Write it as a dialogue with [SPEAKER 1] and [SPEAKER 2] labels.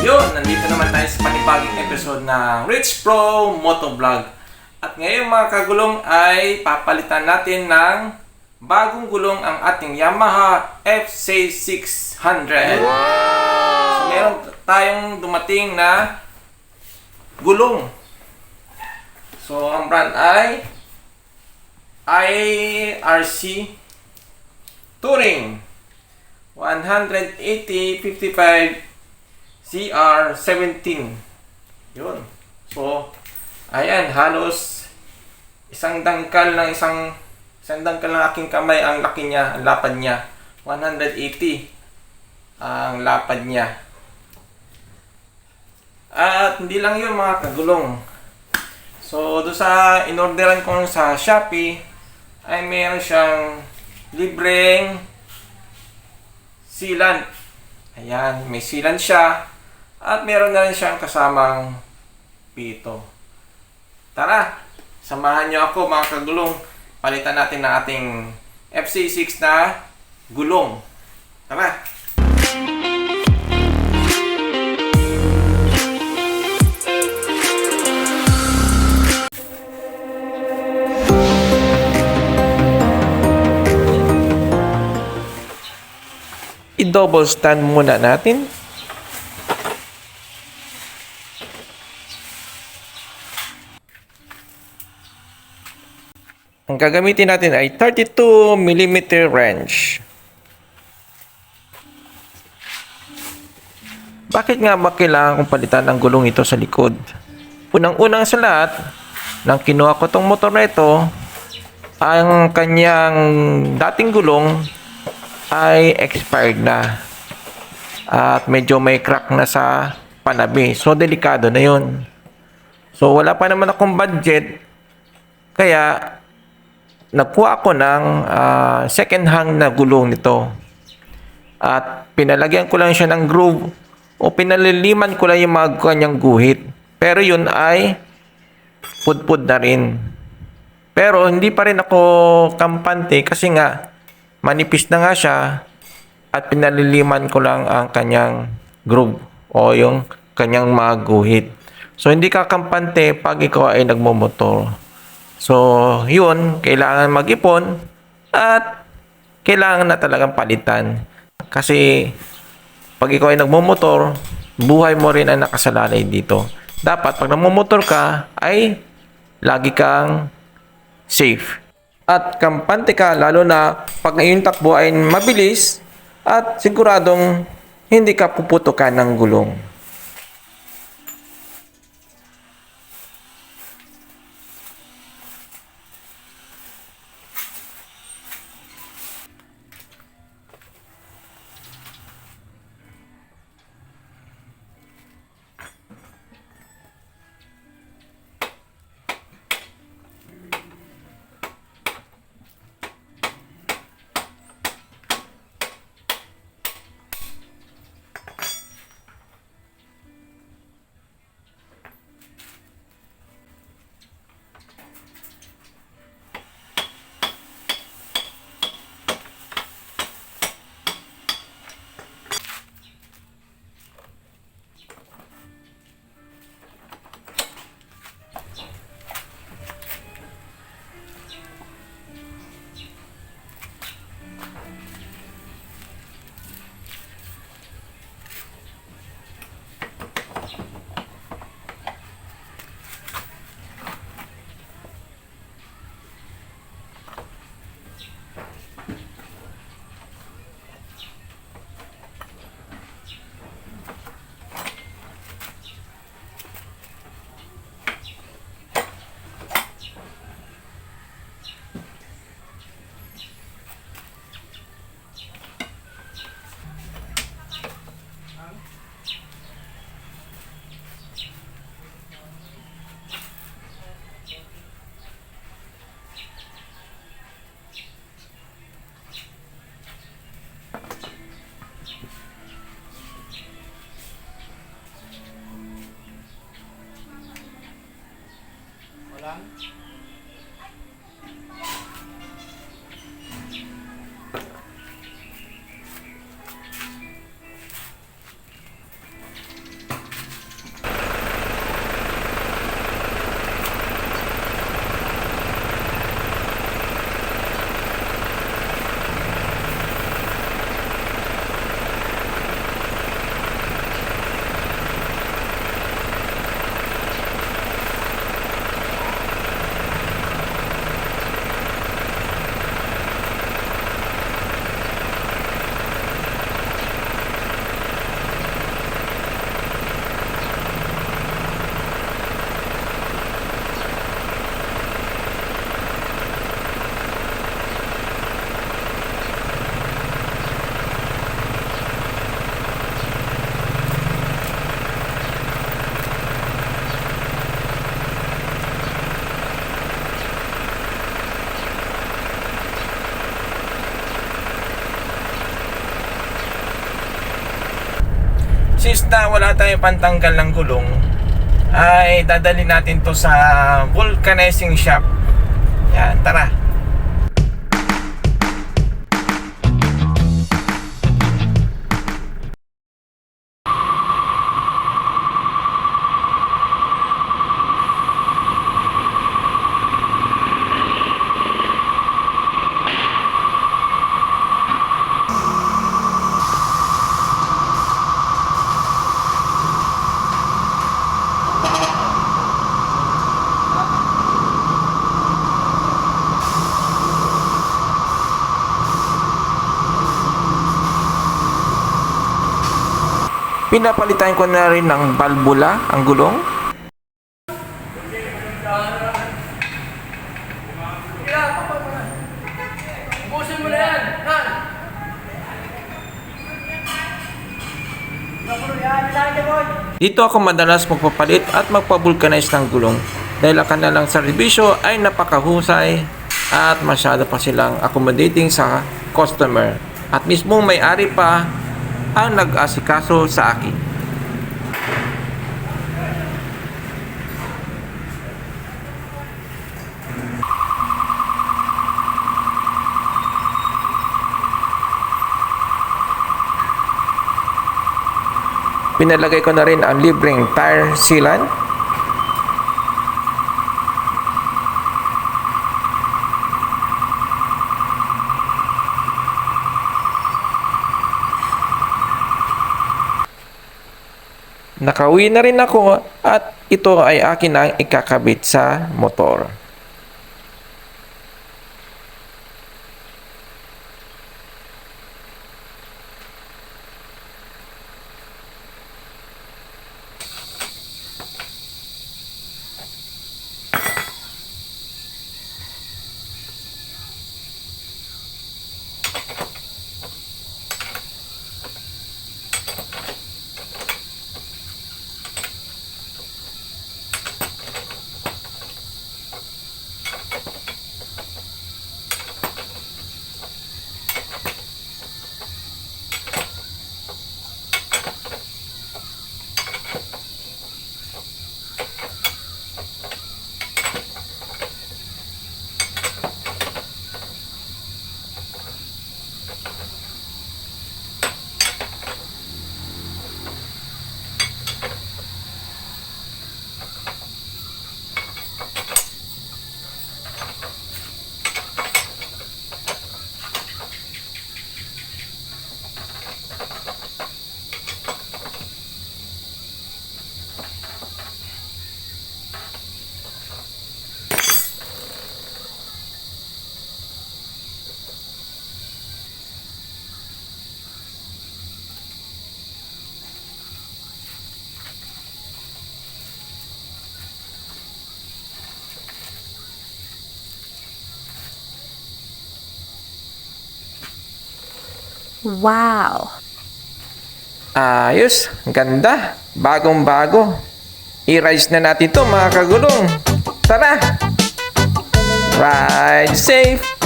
[SPEAKER 1] Yun, nandito naman tayo sa panibaging episode ng Rich Pro Motovlog. At ngayon mga kagulong ay papalitan natin ng bagong gulong ang ating Yamaha FC600. So meron tayong dumating na gulong. So ang brand ay IRC Touring 180 55 CR17. Yun. So, ayan, halos isang dangkal ng isang isang dangkal ng aking kamay ang laki niya, ang lapad niya. 180 ang lapad niya. At hindi lang yun mga kagulong. So, do sa inorderan ko sa Shopee ay meron siyang libreng sealant. Ayan, may sealant siya. At meron na rin siyang kasamang pito. Tara, samahan niyo ako mga kagulong. Palitan natin ng ating FC6 na gulong. Tara! I-double stand muna natin. Ang gagamitin natin ay 32 mm wrench. Bakit nga ba kailangan kong palitan ang gulong ito sa likod? Unang-unang sa lahat, nang kinuha ko tong motor na ito, ang kanyang dating gulong ay expired na. At medyo may crack na sa panabi. So, delikado na yun. So, wala pa naman akong budget. Kaya, nagkuha ako ng ah, second hand na gulong nito. At pinalagyan ko lang siya ng groove o pinaliliman ko lang yung mga kanyang guhit. Pero yun ay pudpud na rin. Pero hindi pa rin ako kampante kasi nga manipis na nga siya at pinaliliman ko lang ang kanyang groove o yung kanyang mga guhit. So hindi ka kampante pag ikaw ay nagmomotor. So, yun, kailangan mag-ipon at kailangan na talagang palitan. Kasi pag ikaw ay nagmumotor, buhay mo rin ang nakasalalay dito. Dapat pag nagmumotor ka ay lagi kang safe. At kampante ka lalo na pag yung takbo ay mabilis at siguradong hindi ka puputukan ng gulong. Na wala tayong pantanggal ng gulong, ay dadali natin to sa vulcanizing shop. Yan, tara. Pinapalitan ko na rin ng balbula ang gulong. Dito ako madalas magpapalit at magpabulkanize ng gulong. Dahil ang kanilang serbisyo ay napakahusay at masyado pa silang accommodating sa customer. At mismong may-ari pa ang nag-asikaso sa akin. Pinalagay ko na rin ang libreng tire sealant Nakauwi na rin ako at ito ay akin ang ikakabit sa motor.
[SPEAKER 2] Wow!
[SPEAKER 1] Ayos, ganda, bagong bago. I-rise na natin to mga kagulong. Tara! Ride safe!